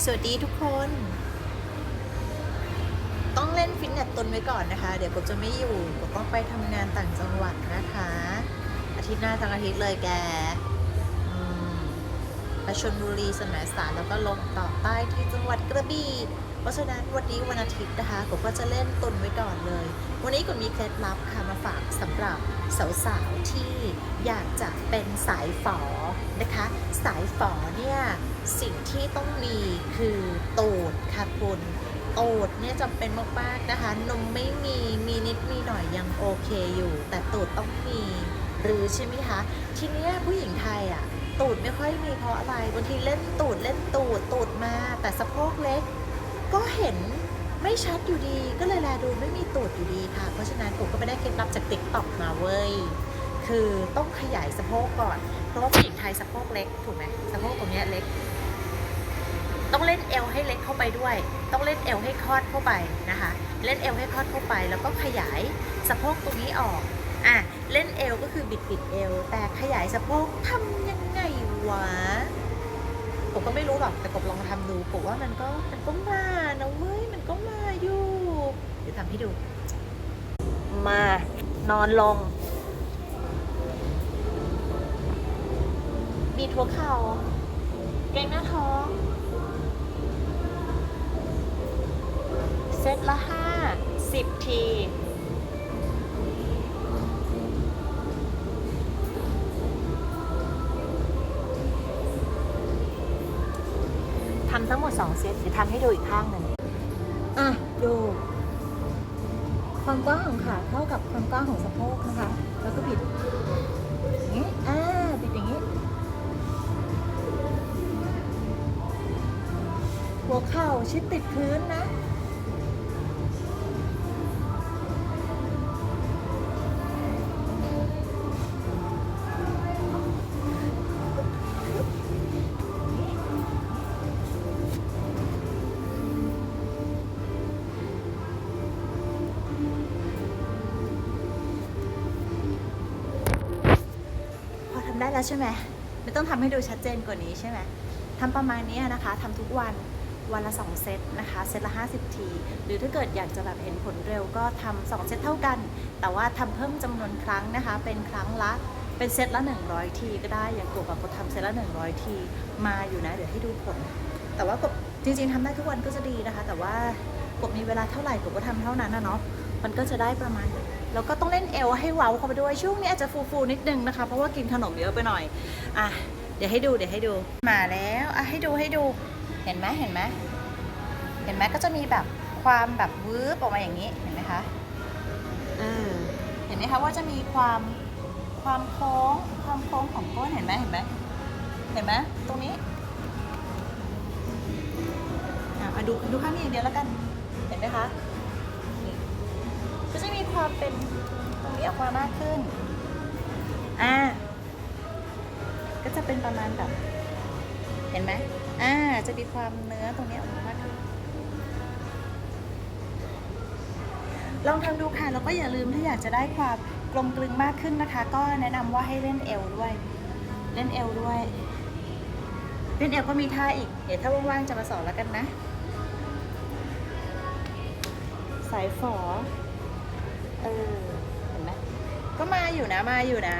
สวัสดีทุกคน ต้องเล่นฟิตเนสตนไว้ก่อนนะคะ เดี๋ยวผมจะไม่อยู่ผมต้องไปทำงานต่างจังหวัดนะคะ อาทิตย์หน้าทั้งอาทิตย์เลยแก ไปชลบุรีสมัยสารแล้วก็ลงต่อใต้ที่จังหวัดกระบี่เพราะฉะนั้นวันนี้วันอาทิตย์นะคะผมก็จะเล่นตุนไว้ก่อนเลย วันนี้ก็มีเคล็ดลับค่ะมาฝากสำหรับสาวๆที่อยากจะเป็นสายฝอนะคะ สายฝอเนี่ยสิ่งที่ต้องมีคือตูดค่ะคุณตูดเนี่ยจำเป็นมากๆนะคะ นมไม่มี มีนิดมีหน่อยยังโอเคอยู่ แต่ตูดต้องมี หรือใช่ไหมคะ ทีเนี้ยผู้หญิงไทยอะตูดไม่ค่อยมีเพราะอะไรบางทีเล่นตูดเล่นตูดตูดมา แต่สะโพกเล็ก ก็เห็นไม่ชัดอยู่ดีก็เลยแลดูไม่มีตูดอยู่ดีค่ะ เพราะฉะนั้นผมก็ไม่ได้เคล็ดลับจากติ๊กต็อกมาเว้ย คือต้องขยายสะโพกก่อน เพราะว่าผู้หญิงไทยสะโพกเล็กถูกไหมสะโพกตรงนี้เล็ก ต้องเล่นเอวให้เล็กเข้าไปด้วย ต้องเล่นเอวให้คลอดเข้าไปนะคะ เล่นเอวให้คลอดเข้าไป แล้วก็ขยายสะโพกตรงนี้ออก อะเล่นเอวก็คือบิดบิดเอว แต่ขยายสะโพกทำยังไงวะผมก็ไม่รู้หรอกแต่กบลองทำดูผมว่ามันก็มันก็มานะเว้ยมันก็มาอยู่เดี๋ยวทำให้ดู มานอนลงบีดหัวเข่าเกรงหน้าท้องเซตละห้าสิบที ทำทั้งหมด 2 เซตเดี๋ยวทำให้ดูอีกข้างหนึ่งอะดูความกว้างของขาเท่ากับความกว้างของสะโพกนะคะ แล้วก็บิดอย่างนี้อ่าบิดอย่างนี้ หัวเข่าชิดติดพื้นนะ แล้วใช่ไหมไม่ต้องทำให้ดูชัดเจนกว่านี้ใช่ไหมทำประมาณนี้นะคะทำทุกวันวันละ 2 เซตนะคะ เซตละ 50 ที หรือถ้าเกิดอยากจะแบบเห็นผลเร็วก็ทำ2เซตเท่ากัน แต่ว่าทำเพิ่มจำนวนครั้งนะคะ เป็นครั้งละเป็นเซตละ 100 ทีก็ได้อย่างกบแบบกดทำเซตละ 100 ทีมาอยู่นะ เดี๋ยวให้ดูผล แต่ว่ากบจริงๆทำได้ทุกวันก็จะดีนะคะ แต่ว่ากบมีเวลาเท่าไหร่กบก็ทำเท่านั้นนะเนาะมันก็จะได้ประมาณนั้น แล้วก็ต้องเล่นเอวให้เว้าเข้าไปด้วยช่วงนี้อาจจะฟูๆนิดนึงนะคะ เพราะว่ากินขนมเยอะไปหน่อยอะเดี๋ยวให้ดูเดี๋ยวให้ดูมาแล้วอะให้ดูให้ดูเห็นไหมเห็นไหมเห็นไหมก็จะมีแบบความแบบวืบออกมาอย่างนี้เห็นไหมคะเออเห็นไหมคะว่าจะมีความความโค้งความโค้งของก้นเห็นไหมเห็นไหมเห็นไหมตรงนี้อะดูดูข้างนี้อย่างเดียวแล้วกันเห็นไหมคะ ความเป็นตรงนี้ออกมามากขึ้น อ่า ก็จะเป็นประมาณแบบ เห็นไหมอ่า จะมีความเนื้อตรงนี้ออกมามากขึ้น ลองทำดูค่ะ แล้วก็อย่าลืมถ้าอยากจะได้ความกลมกลึงมากขึ้นนะคะ ก็แนะนำว่าให้เล่นเอวด้วย เล่นเอวด้วย เล่นเอวก็มีท่าอีก เดี๋ยวถ้าว่างๆจะมาสอนแล้วกันนะ สายฝอ เออเห็นไหมก็มาอยู่นะมาอยู่นะ